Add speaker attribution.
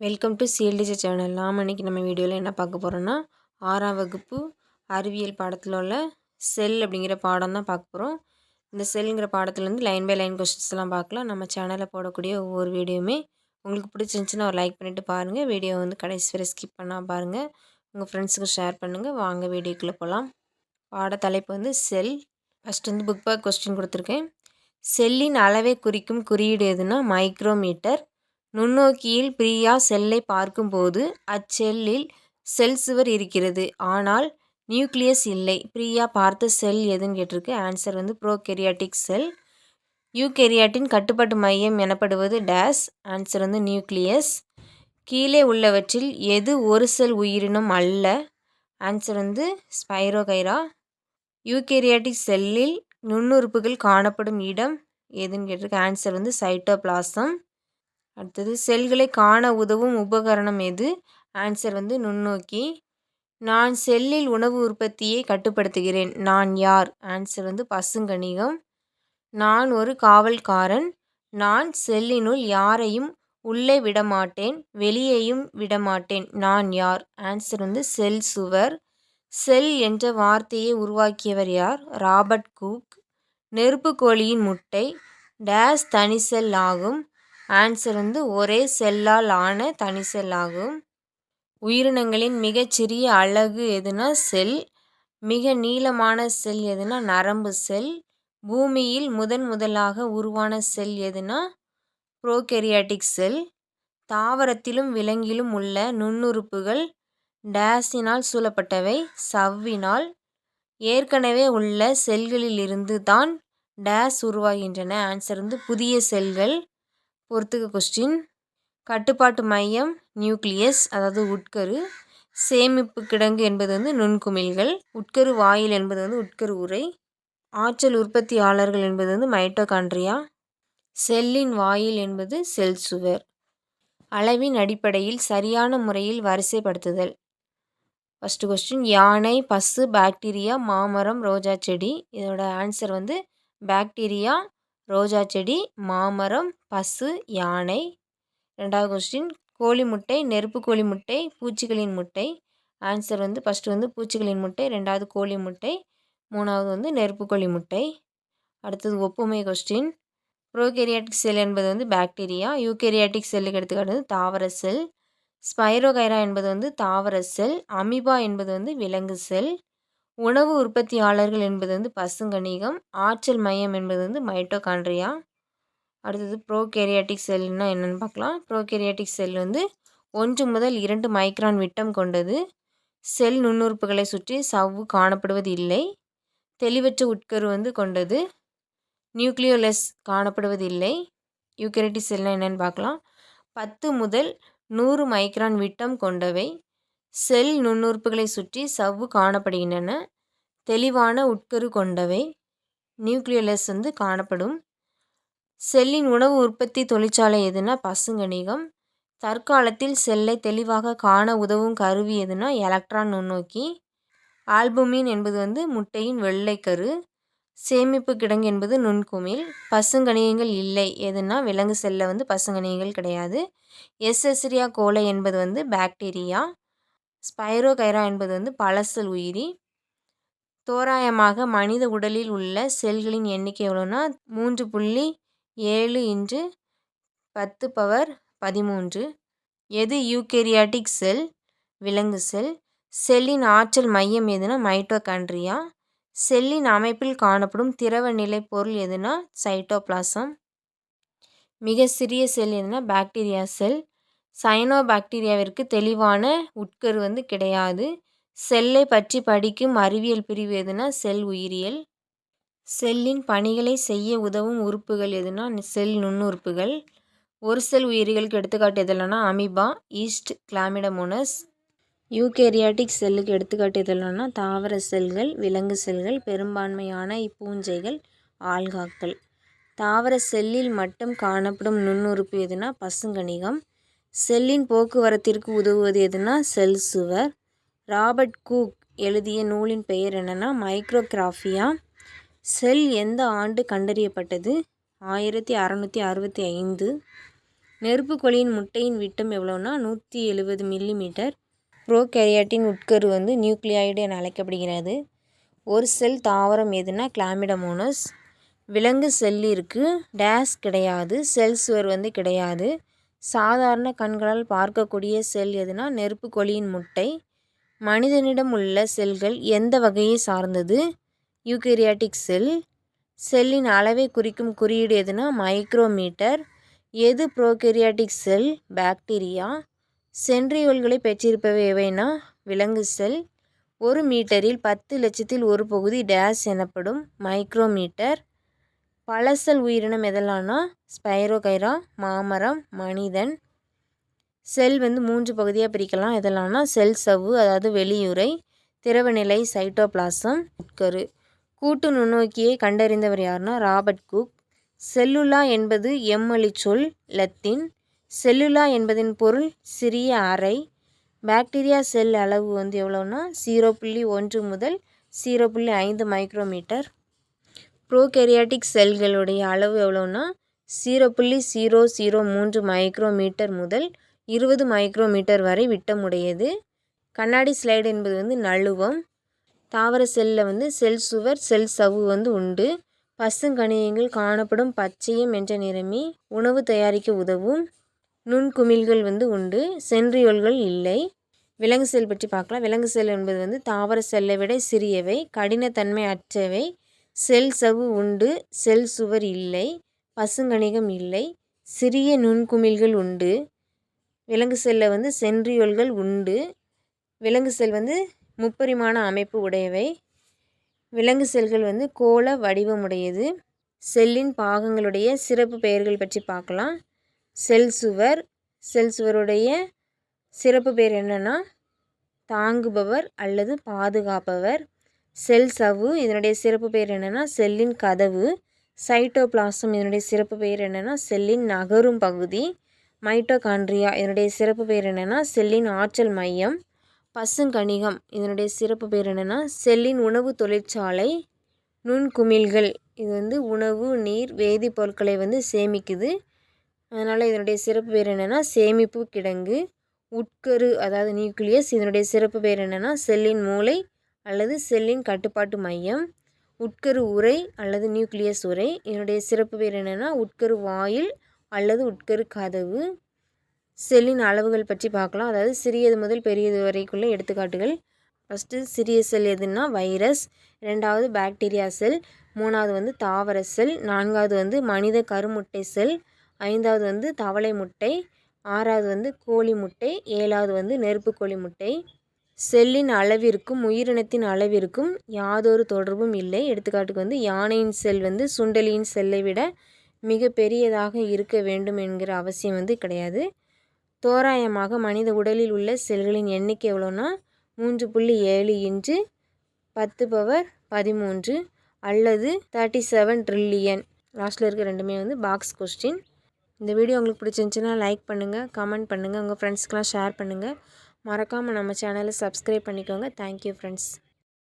Speaker 1: Welcome to சிஎல்டிஜி channel நாம் இன்றைக்கி நம்ம வீடியோவில் என்ன பார்க்க போகிறோன்னா ஆறாம் வகுப்பு அறிவியல் பாடத்தில் உள்ள செல் அப்படிங்கிற பாடம் தான் பார்க்க போகிறோம் இந்த செல்லுங்கிற பாடத்துலேருந்து லைன் பை லைன் கொஸ்டின்ஸ்லாம் பார்க்கலாம். நம்ம சேனலில் போடக்கூடிய ஒவ்வொரு வீடியோவுமே உங்களுக்கு பிடிச்சிருந்துச்சின்னா ஒரு லைக் பண்ணிவிட்டு பாருங்கள் வீடியோ வந்து கடைசி வரை ஸ்கிப் பண்ணால் பாருங்கள் உங்கள் ஃப்ரெண்ட்ஸுக்கு ஷேர் பண்ணுங்கள் வாங்க வீடியோக்குள்ளே போகலாம் பாட தலைப்பு வந்து செல் ஃபஸ்ட் வந்து புக் பேக் கொஸ்டின் கொடுத்துருக்கேன். செல்லின் அளவை குறிக்கும் குறியீடு எதுனா மைக்ரோமீட்டர் நுண்ணோக்கியில் பிரியா செல்லை பார்க்கும்போது அச்செல்லில் செல் சுவர் இருக்கிறது. ஆனால் நியூக்ளியஸ் இல்லை. பிரியா பார்த்த செல் எதுன்னு கேட்டிருக்கு. ஆன்சர் வந்து ப்ரோகெரியாட்டிக் செல். யூகெரியாட்டின் கட்டுப்பாட்டு மையம் எனப்படுவது டேஸ். ஆன்சர் வந்து நியூக்ளியஸ். கீழே உள்ளவற்றில் எது ஒரு செல் உயிரினம் அல்ல? ஆன்சர் வந்து ஸ்பைரோகைரா. யூகெரியாட்டிக் செல்லில் நுண்ணுறுப்புகள் காணப்படும் இடம் எதுன்னு கேட்டிருக்கு. ஆன்சர் வந்து சைட்டோபிளாசம். அடுத்தது செல்களை காண உதவும் உபகரணம் எது? ஆன்சர் வந்து நுண்ணோக்கி நான் செல்லில் உணவு உற்பத்தியை கட்டுப்படுத்துகிறேன். நான் யார்? ஆன்சர் வந்து பசுங்கணிகம் நான் ஒரு காவல்காரன். நான் செல்லினுள் யாரையும் உள்ளே விடமாட்டேன். வெளியேயும் விடமாட்டேன். நான் யார்? ஆன்சர் வந்து செல் சுவர். செல் என்ற வார்த்தையை உருவாக்கியவர் யார்? ராபர்ட் கூக். நெருப்புக்கோழியின் முட்டை. டேஸ் தனி செல் ஆகும். ஆன்சர் வந்து ஒரே செல்லால் ஆன தனி செல் ஆகும் உயிரினங்களின் மிகச்சிறிய அலகு எதுனா செல் மிக நீளமான செல் எதுனா நரம்பு செல் பூமியில் முதன் முதலாக உருவான செல் எதுனா ப்ரோகெரியாட்டிக் செல் தாவரத்திலும் விலங்கிலும் உள்ள நுண்ணுறுப்புகள் டேஸினால் சூழப்பட்டவை சவ்வினால் ஏற்கனவே உள்ள செல்களிலிருந்து தான் டேஸ் உருவாகின்றன. ஆன்சர் வந்து புதிய செல்கள் பொறுத்துக்க கொஸ்டின் கட்டுப்பாட்டு மையம் நியூக்ளியஸ் அதாவது உட்கரு. சேமிப்பு கிடங்கு என்பது வந்து நுண்குமிழ்கள். உட்கரு வாயில் என்பது வந்து உட்கரு உரை ஆற்றல் உற்பத்தியாளர்கள் என்பது வந்து மைட்டோகாண்ட்ரியா செல்லின் வாயில் என்பது செல் சுவர் அளவின் அடிப்படையில் சரியான முறையில் வரிசைப்படுத்துதல். ஃபஸ்ட்டு கொஸ்டின் யானை பசு பாக்டீரியா மாமரம் ரோஜா செடி. இதோட ஆன்சர் வந்து பாக்டீரியா ரோஜா செடி மாமரம் பசு யானை. ரெண்டாவது கொஸ்டின் கோழி முட்டை நெருப்பு கோழி முட்டை பூச்சிகளின் முட்டை. ஆன்சர் வந்து ஃபஸ்ட்டு வந்து பூச்சிகளின் முட்டை ரெண்டாவது கோழி முட்டை மூணாவது வந்து நெருப்பு கோழி முட்டை. அடுத்தது ஒப்புமை கொஸ்டின் ப்ரோகேரியாட்டிக் செல் என்பது வந்து பாக்டீரியா யூகேரியாட்டிக் செல்லுக்கு எடுத்துக்காட்டு தாவர செல் ஸ்பைரோகைரா என்பது வந்து தாவர செல் அமிபா என்பது வந்து விலங்கு செல் உணவு உற்பத்தியாளர்கள் என்பது வந்து பசுங்கணிகம் ஆற்றல் மையம் என்பது வந்து மைட்டோகாண்ட்ரியா அடுத்தது ப்ரோகேரியாட்டிக் செல்னால் என்னென்னு பார்க்கலாம். ப்ரோகேரியாட்டிக் செல் வந்து ஒன்று முதல் இரண்டு மைக்ரான் விட்டம் கொண்டது. செல் நுண்ணுறுப்புகளை சுற்றி சவ்வு காணப்படுவது இல்லை தெளிவற்ற உட்கரு வந்து கொண்டது. நியூக்ளியோலெஸ் காணப்படுவது இல்லை யூகேரிட்டிக் செல்னால் என்னென்னு பார்க்கலாம். பத்து முதல் நூறு மைக்ரான் விட்டம் கொண்டவை. செல் நுண்ணுறுப்புகளை சுற்றி சவ்வு காணப்படுகின்றன. தெளிவான உட்கரு கொண்டவை. நியூக்ளியோலஸ் வந்து காணப்படும். செல்லின் உணவு உற்பத்தி தொழிற்சாலை எதுனா பசுங்கணிகம் தற்காலத்தில் செல்லை தெளிவாக காண உதவும் கருவி எதுனா எலக்ட்ரான் நுண்ணோக்கி. ஆல்புமின் என்பது வந்து முட்டையின் வெள்ளைக்கரு. சேமிப்பு கிடங்கு என்பது நுண்குமிழ். பசுங்கணிகங்கள் இல்லை. எதுனா விலங்கு செல்ல வந்து பசுங்கணிகங்கள் கிடையாது. எஸ்எஸ்ரியா கோலை என்பது வந்து பாக்டீரியா. ஸ்பைரோகைரா என்பது வந்து பழசல் உயிரி. தோராயமாக மனித உடலில் உள்ள செல்களின் எண்ணிக்கை எவ்வளோன்னா மூன்று புள்ளி ஏழு இன்று பத்து பவர் பதிமூன்று. எது யூகேரியாட்டிக் செல் விலங்கு செல்? செல்லின் ஆற்றல் மையம் எதுனா மைட்டோகாண்ட்ரியா? செல்லின் அமைப்பில் காணப்படும் திரவ நிலை பொருள் எதுனா சைட்டோபிளாசம்? மிக சிறிய செல் எதுனா பாக்டீரியா செல்? சயனோபாக்டீரியாவிற்கு தெளிவான உட்கரு வந்து கிடையாது. செல்லை பற்றி படிக்கும் அறிவியல் பிரிவு எதுனா செல் உயிரியல். செல்லின் பணிகளை செய்ய உதவும் உறுப்புகள் எதுனா செல் நுண்ணுறுப்புகள். ஒரு செல் உயிரிகளுக்கு எடுத்துக்காட்டு எதுலன்னா அமிபா ஈஸ்ட் கிளாமிடமோனஸ். யூகேரியாட்டிக் செல்லுக்கு எடுத்துக்காட்டு எதுலன்னா தாவர செல்கள் விலங்கு செல்கள் பெரும்பான்மையான இப்பூஞ்சைகள் ஆல்காக்கள். தாவர செல்லில் மட்டும் காணப்படும் நுண்ணுறுப்பு எதுனா பசுங்கணிகம் செல்லின் போக்குவரத்திற்கு உதவுவது எதுனா செல் சுவர். ராபர்ட் கூக் எழுதிய நூலின் பெயர் என்னென்னா மைக்ரோகிராஃபியா. செல் எந்த ஆண்டு கண்டறியப்பட்டது? ஆயிரத்தி அறநூற்றி அறுபத்தி ஐந்து. நெருப்புக்கோழியின் முட்டையின் விட்டம் எவ்வளோன்னா நூற்றி எழுபது மில்லிமீட்டர். ப்ரோகேரியாட்டின் உட்கரு வந்து நியூக்ளியாய்டு என அழைக்கப்படுகிறது. ஒரு செல் தாவரம் எதுனா கிளாமிடமோனஸ். விலங்கு செல்லிற்கு டேஸ் கிடையாது செல் சுவர் வந்து கிடையாது. சாதாரண கண்களால் பார்க்கக்கூடிய செல் எதுனா நெருப்புக்கோழியின் முட்டை. மனிதனிடம் உள்ள செல்கள் எந்த வகையை சார்ந்தது? Eukaryotic cell. செல்லின் அளவை குறிக்கும் குறியீடு எதுனா மைக்ரோமீட்டர். எது ப்ரோகேரியாட்டிக் செல்? பாக்டீரியா. சென்ட்ரியோல்களை பெற்றிருப்பவை எவைனா? விலங்கு செல். ஒரு மீட்டரில் பத்து லட்சத்தில் ஒரு பகுதி டேஸ் எனப்படும் மைக்ரோமீட்டர். பழசல் உயிரினம் எதெல்லாம்னா ஸ்பைரோகைரா மாமரம் மனிதன். செல் வந்து மூன்று பகுதியாக பிரிக்கலாம். எதெல்லாம்னா செல் சவ்வு அதாவது வெளியுறை திரவநிலை சைட்டோபிளாசம் உட்கரு கூட்டு நுண்ணோக்கியை கண்டறிந்தவர் யாருன்னா? Robert cook. செல்லுலா என்பது எம்மொழி சொல் லத்தீன். செல்லுலா என்பதின் பொருள் சிறிய அறை. பாக்டீரியா செல் அளவு வந்து எவ்வளோன்னா ஜீரோ புள்ளி ஒன்று முதல் ஜீரோ புள்ளி ஐந்து மைக்ரோமீட்டர். ப்ரோகேரியாட்டிக் செல்களுடைய அளவு எவ்வளோன்னா ஜீரோ புள்ளி ஜீரோ ஜீரோ மூன்று மைக்ரோமீட்டர் முதல் இருபது மைக்ரோமீட்டர் வரை விட்டமுடையது. கண்ணாடி ஸ்லைடு என்பது வந்து நழுவம். தாவர செல்லில் வந்து செல் சுவர் செல் சவ்வு வந்து உண்டு. பசுங்கணியங்கள் காணப்படும் பச்சையம் என்ற நிறமி உணவு தயாரிக்க உதவும். நுண்குமிழ்கள் வந்து உண்டு. சென்ட்ரியோல்கள் இல்லை. விலங்கு செல் பற்றி பார்க்கலாம். விலங்கு செல் என்பது வந்து தாவர செல்லை விட சிறியவை கடினத்தன்மை அற்றவை. செல் சவ்வு உண்டு செல் சுவர் இல்லை பசுங்கணிகம் இல்லை சிறிய நுண்குமிழ்கள் உண்டு. விலங்கு செல்லில் வந்து சென்றியோல்கள் உண்டு. விலங்கு செல் வந்து முப்பரிமாண அமைப்பு உடையவை. விலங்கு செல்கள் வந்து கோள வடிவமுடையது. செல்லின் பாகங்களுடைய சிறப்பு பெயர்கள் பற்றி பார்க்கலாம். செல் சுவர் செல் சுவருடைய சிறப்பு பெயர் என்னென்னா தாங்குபவர் அல்லது பாதுகாப்பவர். செல் சவ்வு. இதனுடைய சிறப்பு பெயர் என்னென்னா செல்லின் கதவு. சைட்டோபிளாசம். இதனுடைய சிறப்பு பெயர் என்னென்னா செல்லின் நகரும் பகுதி. மைட்டோகான்ட்ரியா இதனுடைய சிறப்பு பெயர் என்னென்னா செல்லின் ஆற்றல் மையம். பசுங்கணிகம். இதனுடைய சிறப்பு பெயர் என்னென்னா செல்லின் உணவு தொழிற்சாலை. நுண்குமிழ்கள். இது வந்து உணவு நீர் வேதிப்பொருட்களை வந்து சேமிக்குது. அதனால் இதனுடைய சிறப்பு பேர் என்னென்னா சேமிப்பு கிடங்கு. உட்கரு அதாவது நியூக்ளியஸ். இதனுடைய சிறப்பு பேர் என்னென்னா செல்லின் மூளை. அல்லது செல்லின் கட்டுப்பாட்டு மையம் உட்கரு உரை அல்லது நியூக்ளியஸ் உரை இதனுடைய சிறப்பு பேர் என்னென்னா உட்கரு வாயில் அல்லது உட்கரு கதவு. செல்லின் அளவுகள் பற்றி பார்க்கலாம். அதாவது சிறியது முதல் பெரியது வரைக்குள்ள எடுத்துக்காட்டுகள். ஃபஸ்ட்டு சிறிய செல் எதுன்னா வைரஸ். ரெண்டாவது பாக்டீரியா செல். மூணாவது வந்து தாவர செல். நான்காவது வந்து மனித கருமுட்டை செல். ஐந்தாவது வந்து தவளை முட்டை. ஆறாவது வந்து கோழி முட்டை. ஏழாவது வந்து நெருப்பு கோழி முட்டை. செல்லின் அளவிற்கும் உயிரினத்தின் அளவிற்கும் யாதொரு தொடர்பும் இல்லை. எடுத்துக்காட்டுக்கு வந்து யானையின் செல் வந்து சுண்டலியின் செல்லை விட மிக பெரியதாக இருக்க வேண்டும் என்கிற அவசியம் வந்து கிடையாது. தோராயமாக மனித உடலில் உள்ள செல்களின் எண்ணிக்கை எவ்வளோன்னா மூன்று புள்ளி ஏழு இன்ச்சு பத்து பவர் பதிமூன்று அல்லது தேர்ட்டி செவன் ட்ரில்லியன் லாஸ்ட்டில் இருக்க ரெண்டுமே வந்து பாக்ஸ் கொஸ்டின் இந்த வீடியோ உங்களுக்கு பிடிச்சிருந்துச்சின்னா லைக் பண்ணுங்கள் கமெண்ட் பண்ணுங்கள் உங்கள் ஃப்ரெண்ட்ஸ்க்கெலாம் ஷேர் பண்ணுங்கள் மறக்காமல் நம்ம சேனலை சப்ஸ்கிரைப் பண்ணிக்கோங்க. Thank you friends